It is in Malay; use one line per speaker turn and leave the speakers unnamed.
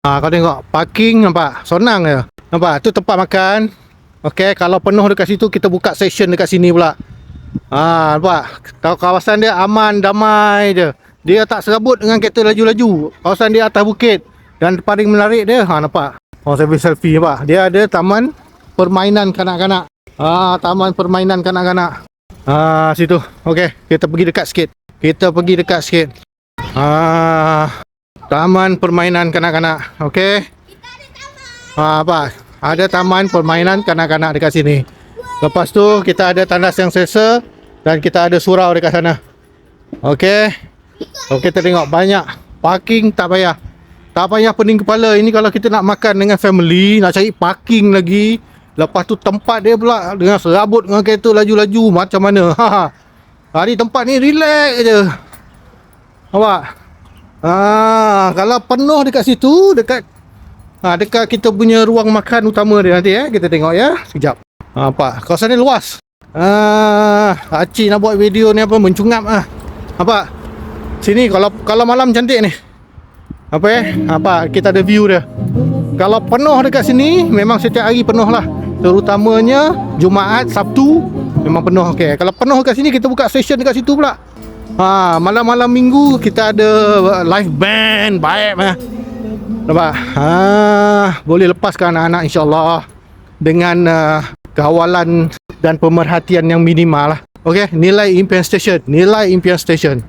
Ha, kau tengok parking nampak senang je. Nampak tu tempat makan. Okey, kalau penuh dekat situ kita buka session dekat sini pula. Ha, nampak? Tahu kawasan dia aman, damai je. Dia tak serabut dengan kereta laju-laju. Kawasan dia atas bukit dan paling menarik dia, ha nampak. Oh, saya selfie nampak. Dia ada taman permainan kanak-kanak. Ah, taman permainan kanak-kanak. Ah, situ. Okey, kita pergi dekat sikit. Kita pergi dekat sikit. Ah, taman permainan kanak-kanak. Okey. Ah, apa? Ada taman permainan kanak-kanak dekat sini. Lepas tu kita ada tandas yang selesa dan kita ada surau dekat sana. Okey. Okey, kita tengok banyak parking tak payah. Tak payah pening kepala. Ini kalau kita nak makan dengan family, nak cari parking lagi. Lepas tu tempat dia pula dengan serabut dengan kereta laju-laju macam mana. Ha. ha. Hari tempat ni relax je. Nampak? Ah, kalau penuh dekat situ, dekat ha, dekat kita punya ruang makan utama dia nanti eh. Kita tengok ya. Sekejap. Ha, nampak? Kawasan ni luas. Ah, Acik nak buat video ni apa mencungap ah. Nampak? Sini kalau kalau malam cantik ni. Apa eh? Apa kita ada view dia. Kalau penuh dekat sini memang setiap hari penuh lah. Terutamanya Jumaat, Sabtu memang penuh. Okey, kalau penuh dekat sini kita buka session dekat situ pula. Ha, malam-malam minggu kita ada live band baik mah. Nampak? Ha, boleh lepaskan anak-anak insya-Allah dengan uh, kawalan dan pemerhatian yang minimal lah. Okey, nilai impian station, nilai impian station.